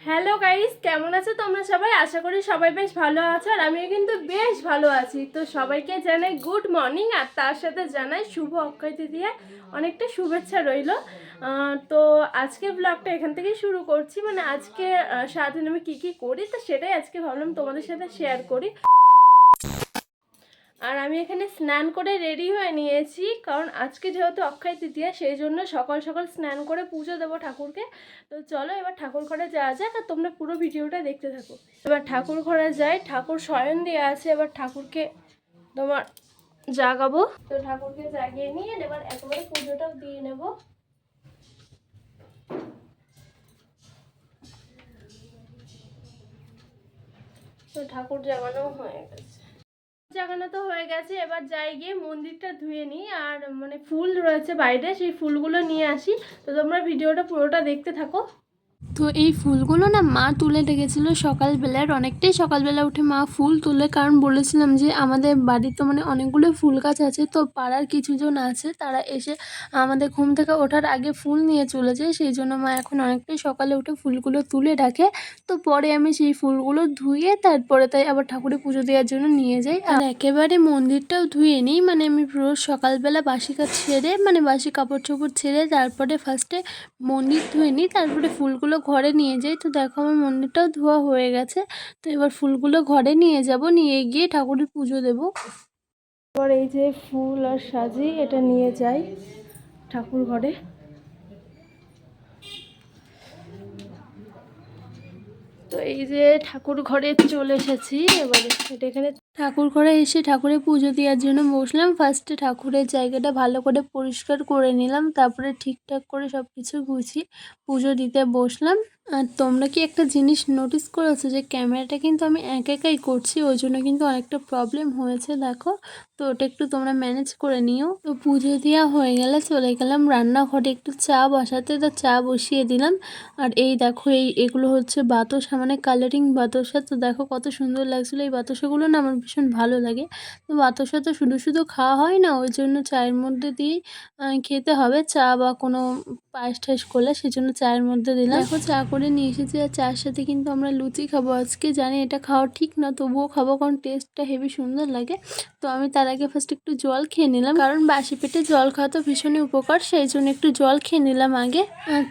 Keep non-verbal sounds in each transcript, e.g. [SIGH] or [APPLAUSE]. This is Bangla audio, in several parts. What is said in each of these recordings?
হ্যালো গাইস কেমন আছো তোমরা সবাই? আশা করি সবাই বেশ ভালো আছো আর আমিও কিন্তু বেশ ভালো আছি। তো সবাইকে জানাই গুড মর্নিং আর তার সাথে জানাই শুভ অক্ষয় তৃতীয়া। অনেকটা শুভেচ্ছা রইল। তো আজকে ব্লগটা এখান থেকেই শুরু করছি। মানে আজকে সারাদিন আমি কী কী করি তো সেটাই আজকে ভাবলাম তোমাদের সাথে শেয়ার করি। আর আমি এখানে স্নান করে রেডি হয়ে নিয়েছি, কারণ আজকে যেহেতু অক্ষয় তৃতীয়া, সেই জন্য সকাল সকাল স্নান করে পুজো দেবো ঠাকুরকে। তো চলো এবার ঠাকুর ঘরে যাওয়া যাক আর তোমরা পুরো ভিডিওটা দেখতে থাকো। এবার ঠাকুর ঘরে যাই, ঠাকুর শয়ন দিয়ে আছে, এবার ঠাকুরকে তোমার জাগাবো। তো ঠাকুরকে জাগিয়ে নিয়ে এবার একেবারে পুজোটাও দিয়ে নেব। তো ঠাকুর জাগানো হয়ে গেছে। জাগানো তো হয়ে গেছে, এবার যাই গিয়ে মন্দিরটা ধুয়ে নিই, আর মানে ফুল রয়েছে বাইরে, সেই ফুলগুলো নিয়ে আসি। তো তোমরা ভিডিওটা পুরোটা দেখতে থাকো। তো এই ফুলগুলো না মা তুলে রেখেছিল সকালবেলার। অনেকটাই সকালবেলা উঠে মা ফুল তুলে, কারণ বলেছিলাম যে আমাদের বাড়িতে মানে অনেকগুলো ফুল গাছ আছে, তো পাড়ার কিছুজন আছে, তারা এসে আমাদের ঘুম থেকে ওঠার আগে ফুল নিয়ে চলে যায় সেই জন্য মা এখন অনেকটাই সকালে উঠে ফুলগুলো তুলে রাখে। তো পরে আমি সেই ফুলগুলো ধুয়ে তারপরে তাই আবার ঠাকুরের পুজো দেওয়ার জন্য নিয়ে যাই। আর একেবারে মন্দিরটাও ধুয়ে নিই মানে আমি রোজ সকালবেলা বাসি কাজ ছেড়ে মানে বাসি কাপড় চোপড় ছেড়ে তারপরে ফার্স্টে মন্দির ধুয়ে নিই, তারপরে ফুলগুলো ঘরে নিয়ে যাই। তো দেখো আমার মন্দিরটাও ধোয়া হয়ে গেছে। তো এবার ফুলগুলো ঘরে নিয়ে যাব। নিয়ে গিয়ে ঠাকুরের পুজো দেবো। এবার এই যে ফুল আর সাজি এটা নিয়ে যাই ঠাকুর ঘরে। তো এই যে ঠাকুর ঘরে চলে এসেছি। এবারে এটা এখানে ঠাকুর ঘরে এসে ঠাকুরের পুজো দেওয়ার জন্য বসলাম। ফার্স্টে ঠাকুরের জায়গাটা ভালো করে পরিষ্কার করে নিলাম, তারপরে ঠিকঠাক করে সব কিছু গুছিয়ে পুজো দিতে বসলাম। আর তোমরা কি একটা জিনিস নোটিস করেছ যে ক্যামেরাটা কিন্তু আমি এক একাই করছি, ওই জন্য কিন্তু অনেকটা প্রবলেম হয়েছে, দেখো। তো ওটা একটু তোমরা ম্যানেজ করে নিও। তো পুজো দেওয়া হয়ে গেলে চলে গেলাম রান্নাঘরে, একটু চা বসাতে। তো চা বসিয়ে দিলাম। আর এই দেখো, এই এগুলো হচ্ছে বাতাসা মানে কালারিং বাতাসা। তো দেখো কত সুন্দর লাগছিল এই বাতাসাগুলো না আমার ভীষণ ভালো লাগে। তো বাতাসা তো শুধু শুধু খাওয়া হয় না, ওই জন্য চায়ের মধ্যে দিয়েই খেতে হবে। চা বা কোনো পায়েস টায়েস করলে সেজন্য চায়ের মধ্যে দিলাম। দেখো, চা করে নিয়ে এসেছি আর চার সাথে কিন্তু আমরা লুচি খাব। আজকে জানি এটা খাওয়া ঠিক না, তবুও খাব কারণ টেস্টটা হেভি সুন্দর লাগে। তো আমি তার আগে ফার্স্ট একটু জল খেয়ে নিলাম। কারণ বাসি পেটে জল খাওয়া তো ভীষণই উপকার, সেই জন্য একটু জল খেয়ে নিলাম আগে।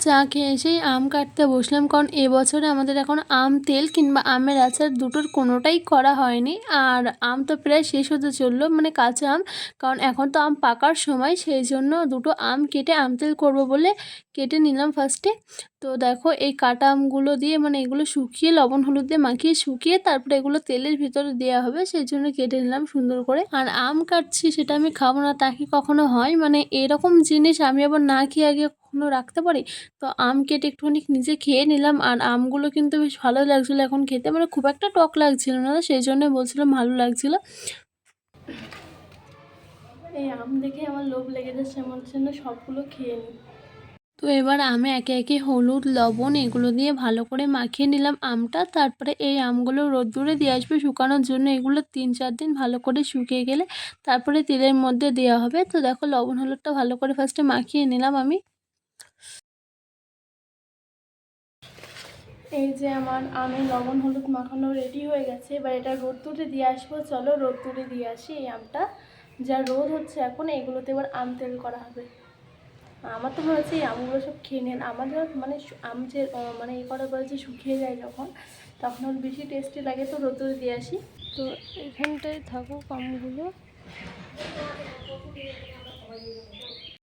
চা খেয়ে এসেই আম কাটতে বসলাম কারণ এবছরে আমাদের এখন আম তেল কিংবা আমের আচার দুটোর কোনোটাই করা হয়নি। আর আম তো প্রায় শেষ হতে চলল মানে কাঁচা আম। কারণ এখন তো আম পাকার সময়, সেই জন্য দুটো আম কেটে আম তেল করব বলে কেটে নিলাম ফার্স্টে তো দেখো এই কাটা আমগুলো দিয়ে মানে এগুলো শুকিয়ে লবণ হলুদ দিয়ে মাখিয়ে শুকিয়ে তারপরে এগুলো তেলের ভিতরে দেওয়া হবে, সেই জন্য কেটে নিলাম সুন্দর করে। আর আম কাটছি সেটা আমি খাব না, তা কি কখনো হয়? মানে এরকম জিনিস আমি আবার না খেয়ে আগে কখনো রাখতে পারি? তো আম কেটে একটুখানি নিজে খেয়ে নিলাম আর আমগুলো কিন্তু বেশ ভালো লাগছিল এখন খেতে। মানে খুব একটা টক লাগছিল না সেই জন্য বলছিলাম ভালো লাগছিল। এই আম দেখে আমার লোভ লেগে যাচ্ছে আমার জন্য সবগুলো খেয়ে নিই। তো এবার আমি একে একে হলুদ লবণ এগুলো দিয়ে ভালো করে মাখিয়ে নিলাম আমটা। তারপরে এই আমগুলো রোদ্দুরে দিয়ে আসবে শুকানোর জন্য। এগুলো তিন চার দিন ভালো করে শুকিয়ে গেলে তারপরে তেলের মধ্যে দেওয়া হবে। তো দেখো লবণ হলুদটা ভালো করে ফার্স্টে মাখিয়ে নিলাম আমি। এই যে আমার আমের লবণ হলুদ মাখানো রেডি হয়ে গেছে, এবার এটা রোদ তুলে দিয়ে আসব। চলো রোদ তুলে দিয়ে আসি এই আমটা। যা রোদ হচ্ছে এখন, এগুলোতে এবার আম তেল করা হবে। আমার তো মনে হচ্ছে এই আমগুলো সব খেয়ে নেন। আমাদের মানে আম যে মানে এই করার পরে যে শুকিয়ে যায় যখন, তখন ওর বেশি টেস্টি লাগে, তো রোদ তুলে দিয়ে আসি। তো এখানটায় থাকুক আমগুলো।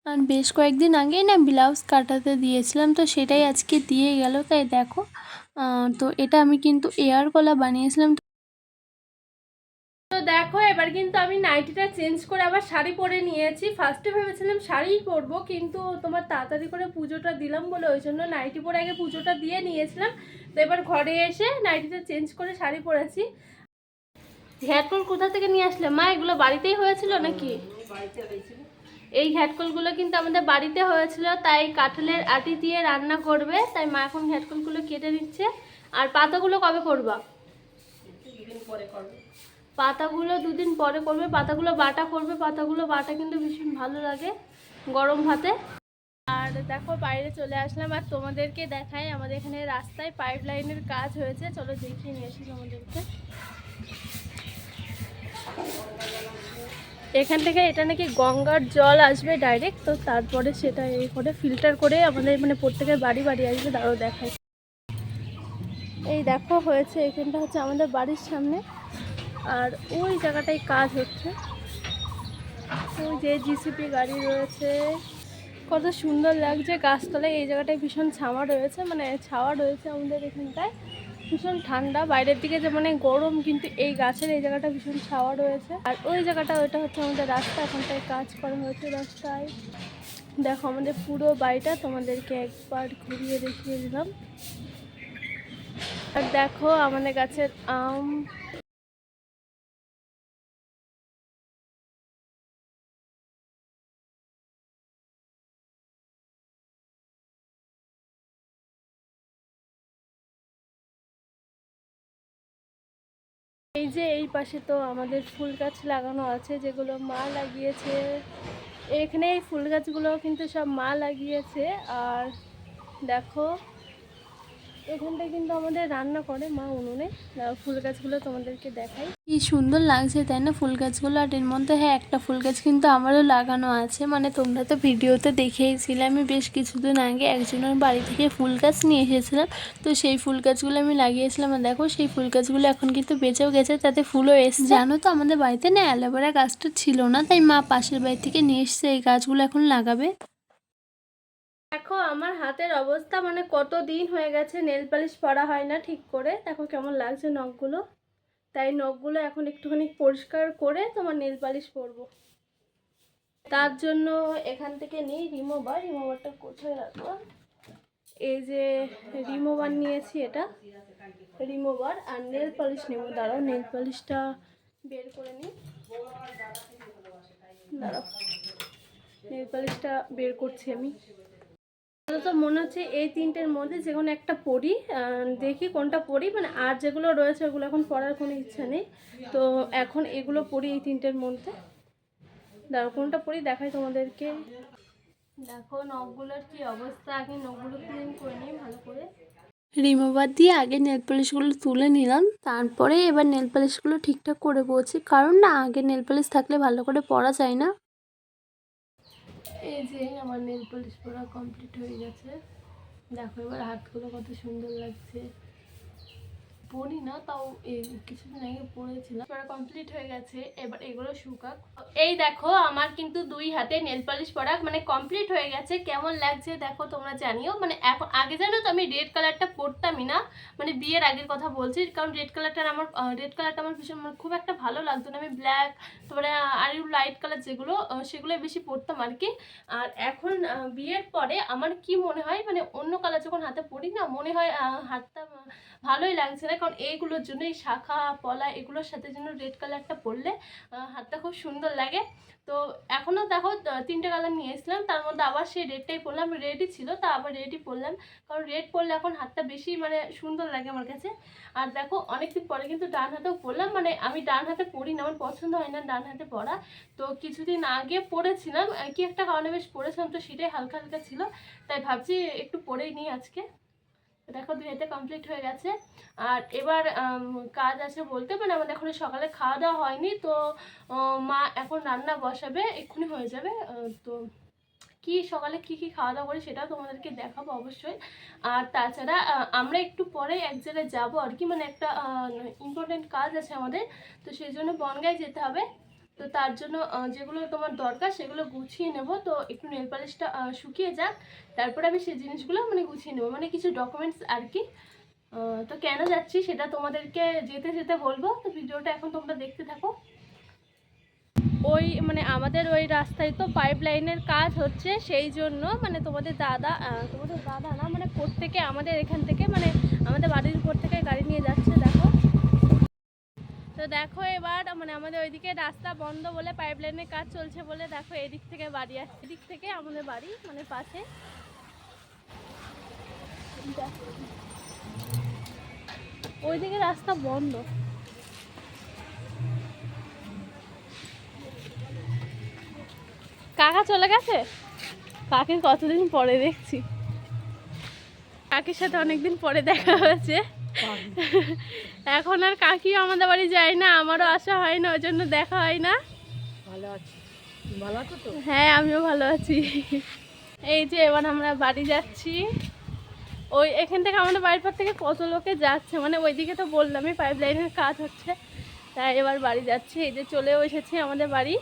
আর বেশ কয়েকদিন আগেই না ব্লাউজ কাটাতে দিয়েছিলাম, তো সেটাই আজকে দিয়ে গেল। তাই দেখো তো এটা আমি কিন্তু এয়ার কলা বানিয়েছিলাম। তো দেখো, এবার কিন্তু আমি নাইটিটা চেঞ্জ করে আবার শাড়ি পরে নিয়েছি। ফার্স্টে ভেবেছিলাম শাড়িই পরবো, কিন্তু তোমার তাড়াতাড়ি করে পুজোটা দিলাম বলে ওই জন্য নাইটি পরে আগে পুজোটা দিয়ে নিয়েছিলাম। তো এবার ঘরে এসে নাইটিটা চেঞ্জ করে শাড়ি পরেছি। হেয়ারকল কোথা থেকে নিয়ে আসলে? মা, এগুলো বাড়িতেই হয়েছিল নাকি? এই ঘ্যাটকলগুলো কিন্তু আমাদের বাড়িতে হয়েছিল, তাই কাঁঠালের আটি দিয়ে রান্না করবে, তাই মা এখন ঘ্যাটকলগুলো কেটে নিচ্ছে। আর পাতাগুলো কবে করবা? পাতাগুলো দুদিন পরে করবে, পাতাগুলো বাটা করবে, পাতাগুলো বাটা কিন্তু ভীষণ ভালো লাগে গরম ভাতে। আর দেখো, বাইরে চলে আসলাম, আর তোমাদেরকে দেখাই, আমাদের এখানে রাস্তায় পাইপ লাইনের কাজ হয়েছে, চলো দেখিয়ে নিয়ে আসি তোমাদেরকে। এখান থেকে এটা নাকি গঙ্গার জল আসবে ডাইরেক্ট তো তারপরে সেটা এই করে ফিল্টার করে আমাদের মানে প্রত্যেকের বাড়ি বাড়ি আসবে তারও দেখাই। এই দেখো হয়েছে এখানটা হচ্ছে আমাদের বাড়ির সামনে, আর ওই জায়গাটায় কাজ হচ্ছে। ওই যে জিসিপি গাড়ি রয়েছে, কত সুন্দর লাগছে, গাছতলায় এই জায়গাটায় ভীষণ ছাওয়া রয়েছে মানে ছাওয়া রয়েছে আমাদের এখানটায়। ভীষণ ঠান্ডা। বাইরের দিকে যে মানে গরম, কিন্তু এই গাছের এই জায়গাটা ভীষণ ছাওয়া রয়েছে। আর ওই জায়গাটা, ওইটা হচ্ছে আমাদের রাস্তা। এখানটায় কাজ করা হয়েছে রাস্তায়। দেখো, আমাদের পুরো বাড়িটা তোমাদেরকে একবার ঘুরিয়ে দেখিয়ে দিলাম। আর দেখো, আমাদের গাছের আম এই যে এই পাশে তো আমাদের ফুল গাছ লাগানো আছে, যেগুলো মা লাগিয়েছে। এখানে এই ফুল গাছগুলো কিন্তু সব মা লাগিয়েছে। আর দেখো এখানটায় কিন্তু আমাদের রান্না করে মা উনুনে। ফুল গাছগুলো তোমাদেরকে দেখাই। কি সুন্দর লাগছে, তাই না? ফুল গাছগুলো আর এর মধ্যে হ্যাঁ একটা ফুল গাছ কিন্তু আমারও লাগানো আছে। মানে তোমরা তো ভিডিওতে দেখেইছিলে, আমি বেশ কিছুদিন আগে একজনের বাড়ি থেকে ফুল গাছ নিয়ে এসেছিলাম। তো সেই ফুল গাছগুলো আমি লাগিয়েছিলাম, আর দেখো, সেই ফুল গাছগুলো এখন কিন্তু বেঁচেও গেছে, তাতে ফুলও এসছে। জানো তো, আমাদের বাড়িতে না অ্যালোভেরা গাছটা ছিল না, তাই মা পাশের বাড়ি থেকে নিয়ে এসছে, এই গাছগুলো এখন লাগাবে। দেখো, আমার হাতের অবস্থা মানে কত দিন হয়ে গেছে নেল পালিশ পরা হয় না ঠিক করে। দেখো কেমন লাগছে নখগুলো। তাই নখগুলো এখন একটুখানি পরিষ্কার করে তোমার নেল পালিশ পরবো। তার জন্য এখান থেকে নিই রিমোভার রিমোভারটা কোথায় রাখব। এই যে রিমোভার নিয়েছি এটা রিমোভার আর নেল পালিশ নেব। দাঁড়াও, নেল পালিশটা বের করে নিই। দাঁড়াও, নেল পালিশটা বের করছি আমি। তো মনে হচ্ছে এই তিনটের মধ্যে যে কোনো একটা পড়ি দেখি কোনটা পড়ি মানে আর যেগুলো রয়েছে ওগুলো এখন পড়ার কোনো ইচ্ছা নেই। তো এখন এগুলো পড়ি এই তিনটের মধ্যে। দেখো কোনটা পড়ি দেখাই তোমাদেরকে। দেখো নখগুলোর কি অবস্থা? আগে নখগুলো ক্লিন করে নিই ভালো করে। রিমুভার দিয়ে আগে নেল পালিশগুলো তুলে নিলাম তারপরে এবার নেল পালিশগুলো ঠিকঠাক করে পড়ছি কারণ না আগে নেল পালিশ থাকলে ভালো করে পরা যায় না। এই যে আমার নেল পলিশ পরা কমপ্লিট হয়ে গেছে। দেখো এবার হাতগুলো কত সুন্দর লাগছে। পরি না, তাও কিছুদিন আগে পরেছিলাম পরা কমপ্লিট হয়ে গেছে, এবার এগুলো শুকাক। এই দেখো, আমার কিন্তু দুই হাতে নেল পলিশ পরা মানে কমপ্লিট হয়ে গেছে। কেমন লাগছে দেখো তোমরা জানিও। মানে এখন আগে জানো তো আমি রেড কালারটা পরতামই না? মানে বিয়ের আগের কথা বলছি, কারণ রেড কালারটা আমার রেড কালারটা আমার ভীষণ মানে খুব একটা ভালো লাগতো না। আমি ব্ল্যাক তারপরে আর লাইট কালার যেগুলো সেগুলোই বেশি পরতাম আর কি। আর এখন বিয়ের পরে আমার কি মনে হয় মানে অন্য কালার যখন হাতে পরি না, মনে হয় হাতটা ভালোই লাগছে না। কারণ এইগুলোর জন্য এই শাখা, পলা এগুলোর সাথে যেন রেড কালারটা পরলে হাতটা খুব সুন্দর লাগে। তো এখনও দেখো তিনটে কালার নিয়ে এসেছিলাম, তার মধ্যে আবার সেই রেডটাই পরলাম রেডই ছিল, তা আবার রেডই পরলাম। কারণ রেড পরলে এখন হাতটা বেশি মানে সুন্দর লাগে আমার কাছে। আর দেখো, অনেকদিন পরে কিন্তু ডান হাতেও পরলাম মানে আমি ডান হাতে পরি না, আমার পছন্দ হয় না ডান হাতে পরা। তো কিছুদিন আগে পরেছিলাম কি একটা কারণে বেশ পরেছিলাম, তো সেটাই হালকা হালকা ছিল, তাই ভাবছি একটু পরেই নিই আজকে। দেখো দুই হাতে কমপ্লিট হয়ে গেছে। আর এবার কাজ আছে বলতে মানে আমাদের এখন সকালে খাওয়া দাওয়া হয়নি, তো মা এখন রান্না বসাবে, এক্ষুনি হয়ে যাবে তো কি সকালে কি কি খাওয়া দাওয়া করি সেটাও তোমাদেরকে দেখাবো অবশ্যই। আর তাছাড়া আমরা একটু পরে এক জায়গায় যাব আর কি মানে একটা ইম্পর্টেন্ট কাজ আছে আমাদের, তো সেই জন্য বনগায় যেতে হবে। তো তার জন্য যেগুলো তোমার দরকার সেগুলো গুছিয়ে নেব। তো একটু নেল পালিশটা শুকিয়ে যাক। তারপরে আমি সেই জিনিসগুলো মানে গুছিয়ে নেব। মানে কিছু ডকুমেন্টস আর কি। তো কেন যাচ্ছি সেটা তোমাদেরকে যেতে যেতে বলব। তো ভিডিওটা এখন তোমরা দেখতে থাকো। ওই মানে আমাদের ওই রাস্তায় তো পাইপ লাইনের কাজ হচ্ছে, সেই জন্য মানে তোমাদের দাদা তোমাদের দাদা না মানে থেকে আমাদের এখান থেকে মানে আমাদের বাড়ির উপর থেকে গাড়ি নিয়ে যাচ্ছে, দেখো। তো দেখো এবার মানে আমাদের ওইদিকে রাস্তা বন্ধ বলে পাইপ লাইনের কাজ চলছে বলে দেখো এদিক থেকে বাড়ি আসছে এদিক থেকে আমাদের বাড়ি মানে পাশে। ওইদিকে রাস্তা বন্ধ। কাকা চলে গেছে? কাকে কতদিন পরে দেখছি। কাকির সাথে অনেকদিন পরে দেখা হয়েছে। [LAUGHS] এখন আর কাকিও আমাদের বাড়ি যায় না আমারও আসা হয় না ওই জন্য দেখা হয় না। ভালো আছি। ভালো আছো তো? হ্যাঁ আমিও ভালো আছি। এই যে এবার আমরা বাড়ি যাচ্ছি। ওই এখান থেকে আমাদের বাড়ির পর থেকে কত লোকে যাচ্ছে? মানে ওইদিকে তো বললামই পাইপ লাইনের কাজ হচ্ছে। তাই এবার বাড়ি যাচ্ছি। এই যে চলেও এসেছি আমাদের বাড়ি।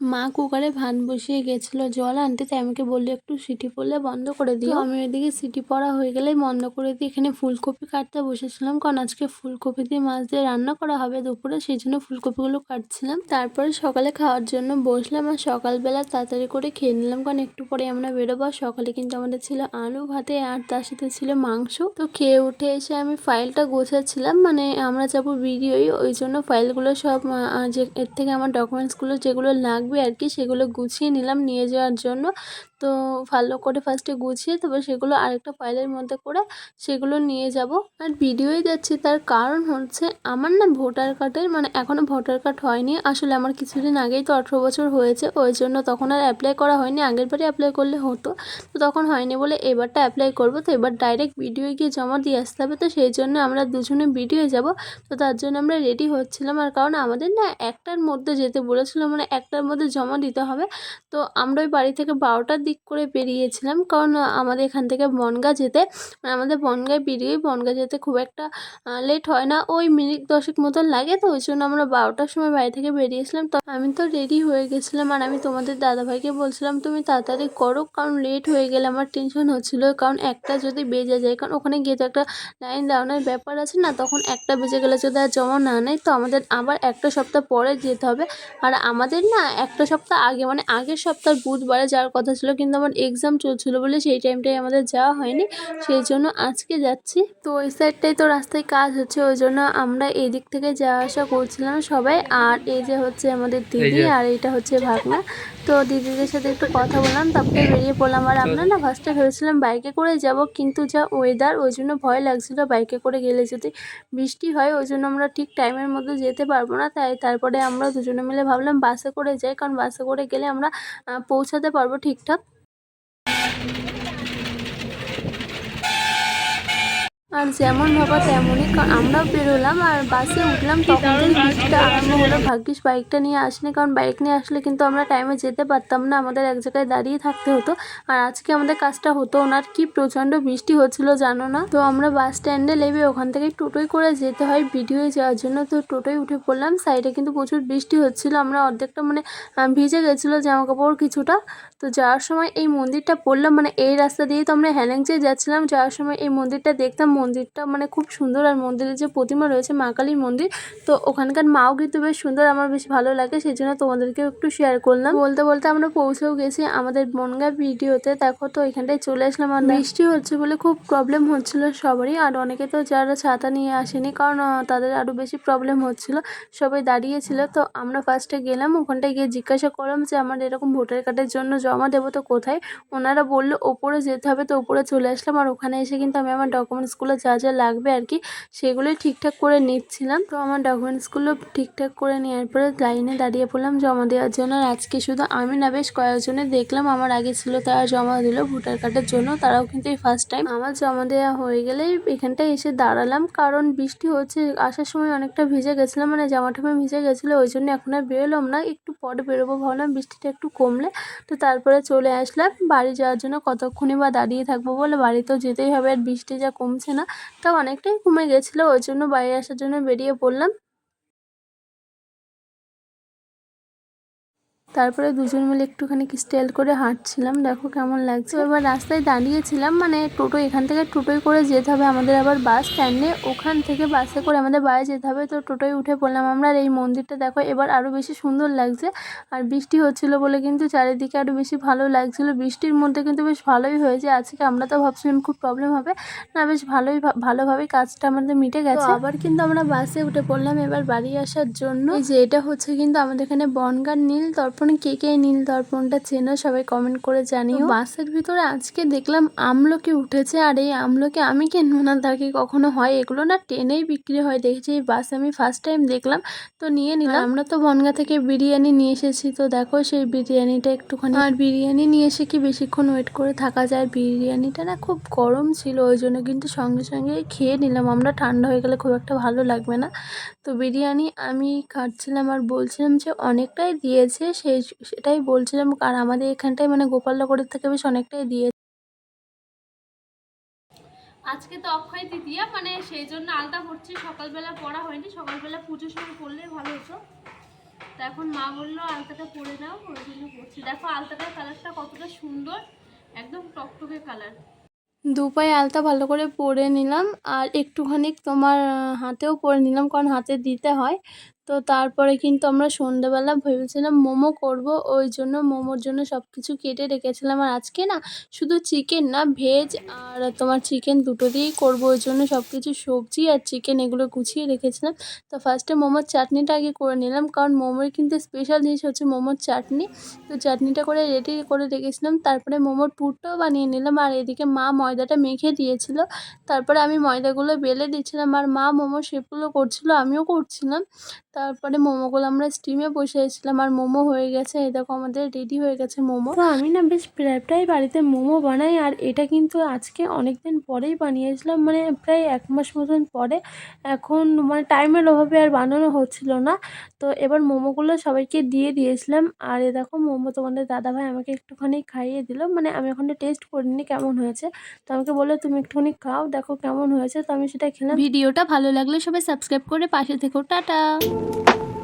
মা কুকারে ভান বসিয়ে গেছিল জল আনতে তাই আমাকে বলল একটু সিটি পড়লে বন্ধ করে দিও। আমি ওইদিকে সিটি পড়া হয়ে গেলেই বন্ধ করে দিয়ে এখানে ফুলকপি কাটতে বসেছিলাম কারণ আজকে ফুলকপি দিয়ে মাছ দিয়ে রান্না করা হবে দুপুরে সেই জন্য ফুলকপিগুলো কাটছিলাম। তারপরে সকালে খাওয়ার জন্য বসলাম আর সকালবেলা তাড়াতাড়ি করে খেয়ে নিলাম কারণ একটু পরে আমরা বেরোবো। আর সকালে কিন্তু আমাদের ছিল আলু ভাতে আর তার সাথে ছিল মাংস। তো খেয়ে উঠে এসে আমি ফাইলটা গোছাচ্ছিলাম মানে আমরা যাব ভিডিওই ওই জন্য ফাইলগুলো সব যে এর থেকে আমার ডকুমেন্টসগুলো যেগুলো লাগবে আর কি সেগুলো গুছিয়ে নিলাম নিয়ে যাওয়ার জন্য। তো ভালো করে ফার্স্টে গুছিয়ে তারপর সেগুলো আরেকটা ফাইলের মধ্যে করে সেগুলো নিয়ে যাব। আর ভিডিওই যাচ্ছি তার কারণ হচ্ছে আমার না ভোটার কার্ডের মানে এখনও ভোটার কার্ড হয়নি। আসলে আমার কিছুদিন আগেই তো আঠেরো বছর হয়েছে, ওই জন্য তখন আর অ্যাপ্লাই করা হয়নি। আগের বারে অ্যাপ্লাই করলে হতো, তো তখন হয়নি বলে এবারটা অ্যাপ্লাই করব। তো এবার ডাইরেক্ট ভিডিও গিয়ে জমা দিয়ে আসতে হবে। তো সেই জন্য আমরা দুজনে ভিডিও যাব। তো তার জন্য আমরা রেডি হচ্ছিলাম। আর কারণ আমাদের না একটার মধ্যে যেতে বলেছিল মানে একটার মধ্যে জমা দিতে হবে। তো আমরা ওই বাড়ি থেকে বারোটার দিক করে বেরিয়েছিলাম। কারণ আমাদের এখান থেকে বনগা যেতে মানে আমাদের বনগায় বেরিয়ে বনগা যেতে খুব একটা লেট হয় না। ওই মিনিট দশেক মতন লাগে তো, ওই জন্য আমরা বারোটার সময় বাড়ি থেকে বেরিয়েছিলাম। তো আমি তো রেডি হয়ে গেছিলাম আর আমি তোমাদের দাদাভাইকে বলছিলাম, তুমি তাড়াতাড়ি করো, কারণ লেট হয়ে গেলে আমার টেনশন হচ্ছিল। কারণ একটা যদি বেজে যায়, কারণ ওখানে গিয়ে তো একটা লাইন দাঁড়ানোর ব্যাপার আছে না, তখন একটা বেজে গেলে যদি আর জমা না নেয়, তো আমাদের আবার একটা সপ্তাহ পরে যেতে হবে। আর আমাদের না, একটা সপ্তাহ আগে মানে আগের সপ্তাহ বুধবারে যাওয়ার কথা ছিল কিন্তু আমার এক্সাম চলছিল বলে সেই টাইমটাই আমাদের যাওয়া হয়নি সেই জন্য আজকে যাচ্ছি। তো ওই সাইডটাই তো রাস্তায় কাজ হচ্ছে ওই জন্য আমরা এই দিক থেকে যাওয়া আসা করছিলাম সবাই। আর এই যে হচ্ছে আমাদের দিদি আর এটা হচ্ছে ভাগনা। তো দিদিদের সাথে একটু কথা বললাম, তারপরে বেরিয়ে পড়লাম। আর আমরা না ফার্স্টে ভেবেছিলাম বাইকে করে যাব, কিন্তু যা ওয়েদার ওই জন্য ভয় লাগছিল বাইকে করে গেলে যদি বৃষ্টি হয়, ওই জন্য আমরা ঠিক টাইমের মধ্যে যেতে পারব না। তাই তারপরে আমরা দুজনে মিলে ভাবলাম বাসে করে যাই, কারণ বাসে করে গেলে আমরা পৌঁছাতে পারব ঠিকঠাক। আর যেমন ভাবা তেমনই আমরাও বেরোলাম আর বাসে উঠলাম, তখন থেকে বৃষ্টিটা আরম্ভ হলো। ভাগ্যিস বাইকটা নিয়ে আসেনি, কারণ বাইক নিয়ে আসলে কিন্তু আমরা টাইমে যেতে পারতাম না। আমাদের এক জায়গায় দাঁড়িয়ে থাকতে হতো। আর আজকে আমাদের কাজটা হতো ওনার কি প্রচণ্ড বৃষ্টি হচ্ছিল জানো না? তো আমরা বাস স্ট্যান্ডে নেবে ওখান থেকে টোটোয় করে যেতে হয় ভিডিওয়ে যাওয়ার জন্য। তো টোটোয় উঠে পড়লাম সাইডে কিন্তু প্রচুর বৃষ্টি হচ্ছিল। আমরা অর্ধেকটা মানে ভিজে গেছিল জামা কাপড় কিছুটা। তো যাওয়ার সময় এই মন্দিরটা পড়লাম মানে এই রাস্তা দিয়েই তো আমরা হ্যালেংচে যাচ্ছিলাম। যাওয়ার সময় এই মন্দিরটা দেখতাম, মন্দিরটা মানে খুব সুন্দর আর মন্দিরের যে প্রতিমা রয়েছে, মা কালীর মন্দির, তো ওখানকার মাও কিন্তু বেশ সুন্দর, আমার বেশ ভালো লাগে সেই জন্য তোমাদেরকেও একটু শেয়ার করলাম। বলতে বলতে আমরা পৌঁছেও গেছি আমাদের বনগা ভিডিওতে। দেখো তো, এখানটায় চলে আসলাম আর বৃষ্টি হচ্ছে বলে খুব প্রবলেম হচ্ছিল সবারই, আর অনেকে তো যারা ছাতা নিয়ে আসেনি, কারণ তাদের আরও বেশি প্রবলেম হচ্ছিল, সবাই দাঁড়িয়েছিল তো আমরা ফার্স্টে গেলাম, ওখানটায় গিয়ে জিজ্ঞাসা করলাম যে, আমার এরকম ভোটার কার্ডের জন্য জমা দেবো তো কোথায়? ওনারা বলল, ওপরে যেতে হবে তো ওপরে চলে আসলাম। আর ওখানে এসে কিন্তু আমি আমার ডকুমেন্টসগুলো যা যা লাগবে আর কি, সেগুলোই ঠিকঠাক করে নিচ্ছিলাম। তো আমার ডকুমেন্টসগুলো ঠিকঠাক করে নেওয়ার পরে লাইনে দাঁড়িয়ে পড়লাম জমা দেওয়ার জন্য। আর আজকে শুধু আমি না, বেশ কয়েকজনে দেখলাম, আমার আগে ছিল তারা জমা দিল ভোটার কার্ডের জন্য, তারাও কিন্তু এই ফার্স্ট টাইম আমার জমা দেওয়া হয়ে গেলেই এখানটায় এসে দাঁড়ালাম, কারণ বৃষ্টি হচ্ছে, আসার সময় অনেকটা ভিজে গেছিলাম মানে জামা টামা ভিজে গেছিল, ওই জন্য এখন আর বেরোলাম না। একটু পরে বেরোবো ভাবলাম, বৃষ্টিটা একটু কমলে। তো তারপরে চলে আসলাম। বাড়ি যাওয়ার জন্য কতক্ষণই বা দাঁড়িয়ে থাকব বলে বাড়িতেও যেতেই হবে আর বৃষ্টি যা কমছে না, তা অনেকটাই কমে গেছিল। ওই জন্য বাড়ি আসার জন্য বেরিয়ে পড়লাম। তারপরে দুজন মিলে একটুখানি স্টাইল করে হাঁটছিলাম। দেখো কেমন লাগছে। এবার রাস্তায় দাঁড়িয়েছিলাম মানে টোটো এখান থেকে টোটোয় করে যেতে হবে। আমাদের আবার বাস স্ট্যান্ডে ওখান থেকে বাসে করে আমাদের বাড়ি যেতে হবে। তো টোটোয় উঠে পড়লাম আমরা আর এই মন্দিরটা দেখো এবার আরও বেশি সুন্দর লাগছে। আর বৃষ্টি হচ্ছিল বলে কিন্তু চারিদিকে আরও বেশি ভালো লাগছিল। বৃষ্টির মধ্যে কিন্তু বেশ ভালোই হয়েছে। আজকে আমরা তো ভাবছিলাম খুব প্রবলেম হবে। না বেশ ভালোই ভা- ভালোভাবেই কাজটা আমাদের মিটে গেছে। আবার কিন্তু আমরা বাসে উঠে পড়লাম এবার বাড়ি আসার জন্য। যে এটা হচ্ছে কিন্তু আমাদের এখানে বনগার নীল তর্পে দর্পণ কে কে নীল দর্পণটা চেনো সবাই কমেন্ট করে জানিও। বাসের ভিতরে আজকে দেখলাম আমলকি উঠেছে আর এই আমলকি আমি কিনবো না তাকে কখনো হয়? এগুলো না ট্রেনেই বিক্রি হয়। দেখেছি এই বাসে আমি ফার্স্ট টাইম দেখলাম তো নিয়ে নিলাম। আমরা তো বনগা থেকে বিরিয়ানি নিয়ে এসেছি তো দেখো সেই বিরিয়ানিটা একটুখানি। আর বিরিয়ানি নিয়ে এসে কি বেশিক্ষণ ওয়েট করে থাকা যায়? বিরিয়ানিটা না খুব গরম ছিল ওই জন্য কিন্তু সঙ্গে সঙ্গে খেয়ে নিলাম। আমরা ঠান্ডা হয়ে গেলে খুব একটা ভালো লাগবে না। তো বিরিয়ানি আমি খাচ্ছিলাম আর বলছিলাম যে অনেকটাই দিয়েছে সেই সেটাই বলছিলাম। আর আমাদের এখানটায় মানে গোপালনগরের থেকে বেশ অনেকটাই দিয়ে আজকে তো অক্ষয় তৃতীয়া মানে সেই জন্য আলতা পড়ছি। সকালবেলা পড়া হয়নি। সকালবেলা পুজোর সময় পড়লে ভালো হতো। তো এখন মা বলল আলতাটা পরে নাও ওই জন্য পড়ছি। দেখো আলতাটার কালারটা কতটা সুন্দর। একদম টকটকে কালার দুপায়ে আলতা ভালো করে পরে নিলাম। আর একটুখানি তোমার হাতেও পরে নিলাম। কারণ হাতে দিতে হয়। তো তারপরে কিন্তু আমরা সন্ধ্যেবেলা ভেবেছিলাম মোমো করব, ওই জন্য মোমোর জন্য সব কিছু কেটে রেখেছিলাম। আর আজকে না শুধু চিকেন না ভেজ আর তোমার চিকেন দুটো দিয়েই করব, ওই জন্য সব কিছু সবজি আর চিকেন এগুলো গুছিয়ে রেখেছিলাম। তো ফার্স্টে মোমোর চাটনিটা আগে করে নিলাম, কারণ মোমোর কিন্তু স্পেশাল জিনিস হচ্ছে মোমোর চাটনি। তো চাটনিটা করে রেডি করে রেখেছিলাম, তারপরে মোমোর পুরটাও বানিয়ে নিলাম, আর এদিকে মা ময়দাটা মেখে দিয়েছিল। তারপরে আমি ময়দাগুলো বেলে দিচ্ছিলাম আর মা মোমো শেপগুলো করছিল, আমিও করছিলাম। তারপরে মোমোগুলো আমরা স্টিমে বসিয়েছিলাম। আর মোমো হয়ে গেছে। এই দেখো আমাদের রেডি হয়ে গেছে মোমো। তো আমি না বেশ প্রায় প্রায় বাড়িতে মোমো বানাই। আর এটা কিন্তু আজকে অনেক দিন পরেই বানিয়েছিলাম। মানে প্রায় এক মাস মতন পরে। এখন মানে টাইমের অভাবে আর বানানো হচ্ছিল না। তো এবার মোমোগুলো সবাইকে দিয়ে দিয়েছিলাম। আর এ দেখো মোমো তোমাদের দাদাভাই আমাকে একটুখানি খাইয়ে দিল। মানে আমি ওখানে টেস্ট করিনি কেমন হয়েছে। তো আমাকে বলল তুমি একটুখানি খাও দেখো কেমন হয়েছে। তো আমি সেটা খেলাম। ভিডিওটা ভালো লাগলে সবাই সাবস্ক্রাইব করে পাশে থেকো। টাটা। Thank you.